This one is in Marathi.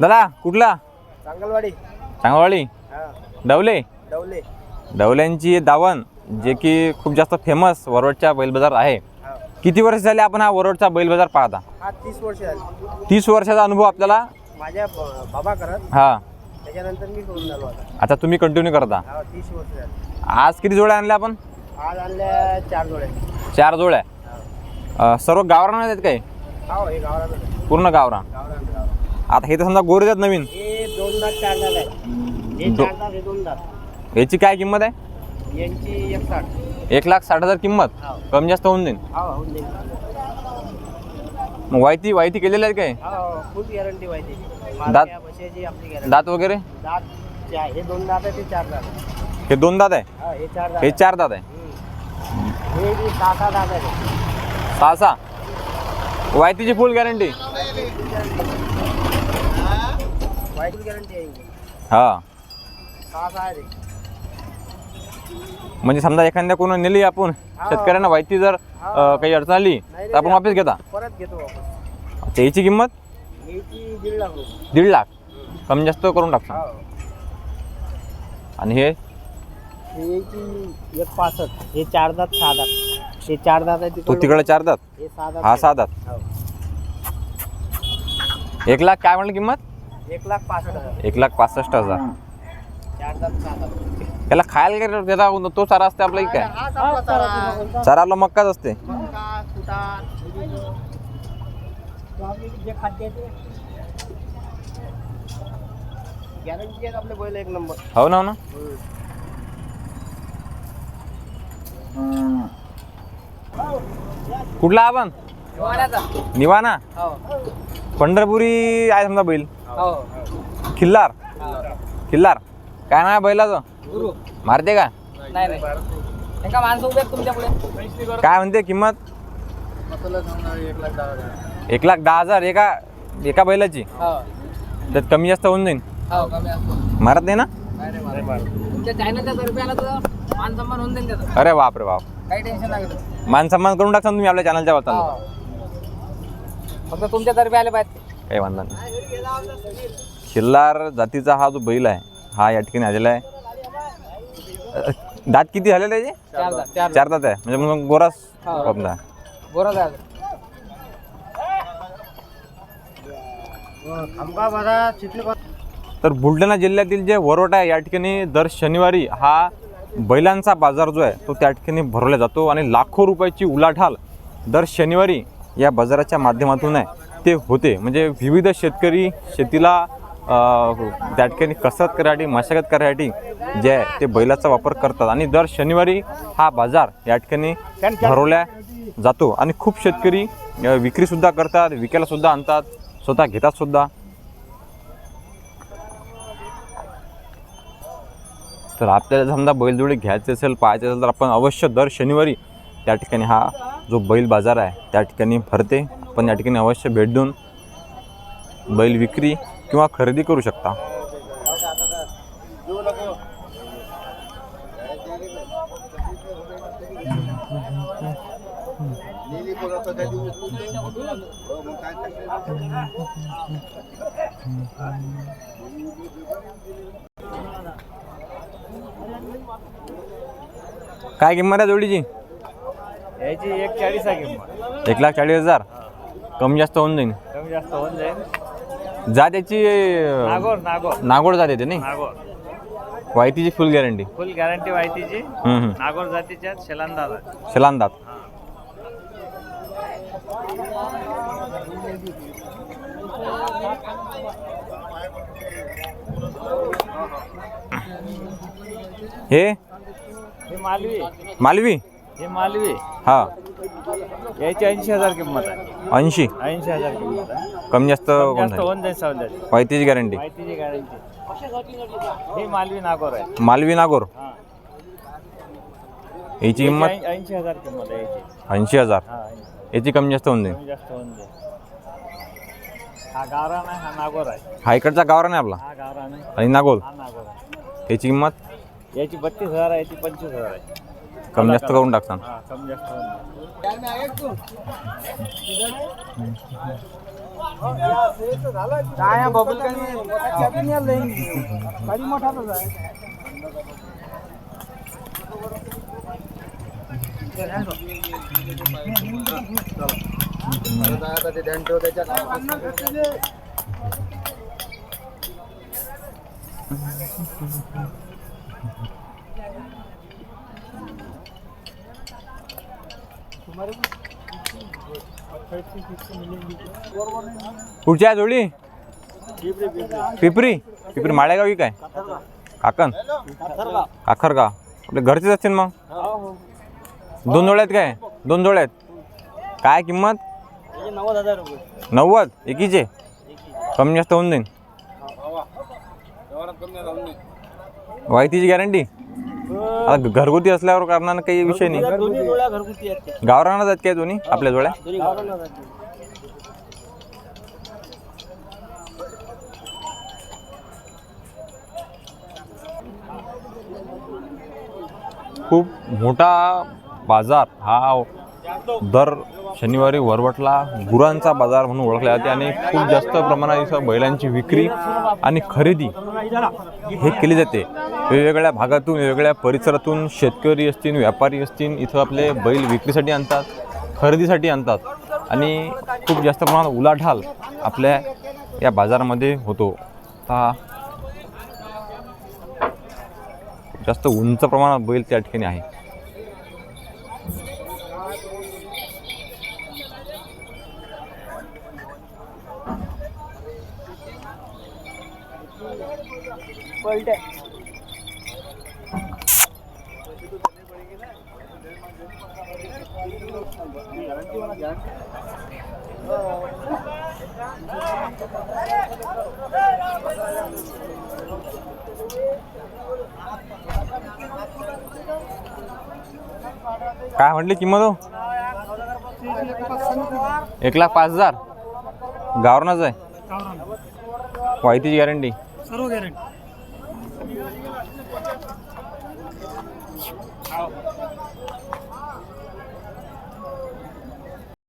दादा कुठला? चांगलवाडी. चांगवाडी हा. डवले? डवले. डवल्यांची दावण जे की खूप जास्त फेमस वरोडच्या बैल बाजार आहे किती वर्ष झाले आपण हा वरोडचा बैल बाजार पाहता? हा तीस वर्ष झाली. तीस वर्षाचा अनुभव आपल्याला? माझ्या बाबा करत. हा. त्याच्यानंतर मी सोडून झालो आता. आता तुम्ही कंटिन्यू करता? हा तीस वर्ष झाली. आज किती जोड्या आणल्या आपण? आज आणल्या चार जोड्या. चार जोड्या. सर्व गावरान आहेत काय? हो. पूर्ण गावरान. आता हे तर समजा गोरे आहेत नवीन. हे दोन दात चार दात आहे. हे दो- चार दात हे दोन दात. याची काय किंमत आहे? यांची एक साठ. एक लाख साठ हजार किंमत? हो. कमी जास्त होऊन जाईल हो होऊन जाईल मग वायती वायती केलेली आहे काय? हो फुल गॅरंटी पाहिजे दात- माझ्या बशाची आपली गॅरंटी दात वगैरे? दात हे दोन दात आहे ते चार दात आहे. हे दोन दात आहे? हा हे चार दात हे आहे. चार दात आहे. हम्म. हे बी सहा सहा दात आहे. सहा सहा. वायतीची फुल गॅरंटी वाईट गॅरंटी आहे. हा. आहे. म्हणजे समजा एखाद्या कोण नेली आपण शेतकऱ्यांना वायती जर अं, काही अडचण आली तर आपण वापस घेता? परत घेतो वापस अच्छा, याची किंमत? याची दीड लाख रुपये. दीड लाख. कमी जास्त करून टाकतो. हो. आणि हे? याची एक पासष्ट. चार दात सहा दात. हे चार दात आहे तो तिकडं. चार दात? हे सहा दात हा आहे. दात. हो. एक लाख काय म्हणलं किंमत? एक लाख पासष्ट हजार. एक लाख पासष्ट हजार. चार दात सहा दात त्याला खायला देता तो चारा असते आपला की काय हाच आपला. चारा. चाराला मक्काच असते. मका, कुटार, भुईमुग. तो आपले जे खाद्य आहे ते. गॅरंटी आहे आपले बैल एक नंबर. हो ना हो ना. कुठला आपण? निवाना हो. पंढरपुरी आहे समजा बैल. हो खिल्लार? खिल्लार. काय नाव आहे बैलाचं? गुरु. मारते का? नाही नाही. माणसं उभे आहेत काय म्हणते किंमत? एक लाख दहा हजार. एका एका बैलाची? हो. त्यात कमी जास्त होऊन जाईल हो कमी असतो मारत नाही ना? तुमच्या चॅनलच्या तर्फे आला तर मान सन्मान होऊन जाईल त्याचं. अरे बाप रे बाप. काही टेन्शन नाही घेत मान सन्मान करून टाकता तुम्ही आपल्या चॅनलच्या वरता. हो. फक्त तुमच्या तर्फे आले पाहिजे. काही वांधा नाही. खिल्लार जातीचा हा जो बैल आहे हा या ठिकाणी आलेला आहे. दात किती झालेले आहे? त्याचे? चार दात चार चार दात आहे म्हणजे मग गोरास. आपला चिटली तर बुलढाणा जिल्ह्यातील जे वरोट आहे या ठिकाणी दर शनिवारी हा बैलांचा बाजार जो आहे तो त्या ठिकाणी भरवला जातो. आणि लाखो रुपयाची उलाढाल दर शनिवारी या बाजाराच्या माध्यमातून आहे. ते होते. म्हणजे विविध शेतकरी शेतीला त्या ठिकाणी कसरत करायसाठी मशागत करायसाठी जे आहे ते बैलाचा वापर करतात. आणि दर शनिवारी हा बाजार या ठिकाणी भरवल्या जातो. आणि खूप शेतकरी विक्रीसुद्धा करतात विकायलासुद्धा आणतात स्वतः घेतातसुद्धा तर आपल्याला समजा बैलजोडी घ्यायचे असेल पाहायचे असेल तर आपण अवश्य दर शनिवारी त्या ठिकाणी हा जो बैल बाजार आहे त्या ठिकाणी भरते. आपण या ठिकाणी अवश्य भेट देऊन बैल विक्री किंवा खरेदी करू शकता. काय किंमत आहे जोडीची? याची एक चाळीस आहे किंमत. एक लाख चाळीस हजार. कमी जास्त होऊन जाईल कमी जास्त होऊन जाईल जा त्याची अं, नागोर नागोर. नागोड जाते ते नाही? नागोर. वायतीची फुल गॅरंटी फुल गॅरंटी हम्म, हम्म. नागोर जातीच्या शेलांदाज आहे शलांदात हे? हे मालवी. मालवी? हे मालवी. हा. याची ऐंशी हजार किंमत आहे. ऐंशी? ऐंशी हजार किंमत आहे. कमी जास्त कोण जास्त होऊन जाईल सौद्याची वायतीची गॅरंटी माहितीची गॅरंटी हे मालवी नागोर आहे. मालवी नागोर? हा. याची किंमत? याची ऐंशी हजार किंमत आहे याची. ऐंशी हजार? हा ऐंशी. याची कमी जास्त होऊन जाईल. कमी जास्त होऊन जाईल. हा गावरान आहे हा नागोर आहे. हा इकडचा गावरा नाही आपला. हा गावरान आहे आणि नागोल हा नागोर आहे. याची किंमत? याची बत्तीस हजार आहे याची पंचवीस हजार आहे. कमी जास्त करून टाकसान हा कमी जास्त काय बबल पुढच्या आहे जोडी? पिपरी. पिपरी माळेगाव ही काय? काकण. काखरगाव. आपले घरचेच असतील मग? दोन जोड्या आहेत काय? दोन जोड्या आहेत. काय किंमत? नव्वद. हजार रुपये नव्वद एकीचे? कमी जास्त होऊन जाईल वायतीची गॅरंटी आता घरगुती असल्यावर करणार काही विषय नाही दोन्ही घरगुती आहेत त्या. गावरानाच आहेत काय दोन्ही आपल्या जोड्या दोन्ही. खूप मोठा बाजार हा दर शनिवारी वरवटला गुरांचा बाजार म्हणून ओळखला जाते आणि खूप जास्त प्रमाणात इथं बैलांची विक्री आणि खरेदी हे केली जाते वेगवेगळ्या भागातून वेगवेगळ्या परिसरातून शेतकरी असतील व्यापारी असतील इथं आपले बैल विक्रीसाठी आणतात खरेदीसाठी आणतात. आणि खूप जास्त प्रमाणात उलाढाल आपल्या या बाजारामध्ये होतो. हा जास्त उंच प्रमाणात बैल त्या ठिकाणी आहे. पलट्या काय म्हटली किंमत हो? एक लाख पाच हजार. गावरानच आहे. वायतीची गॅरंटी सर्व गॅरंटी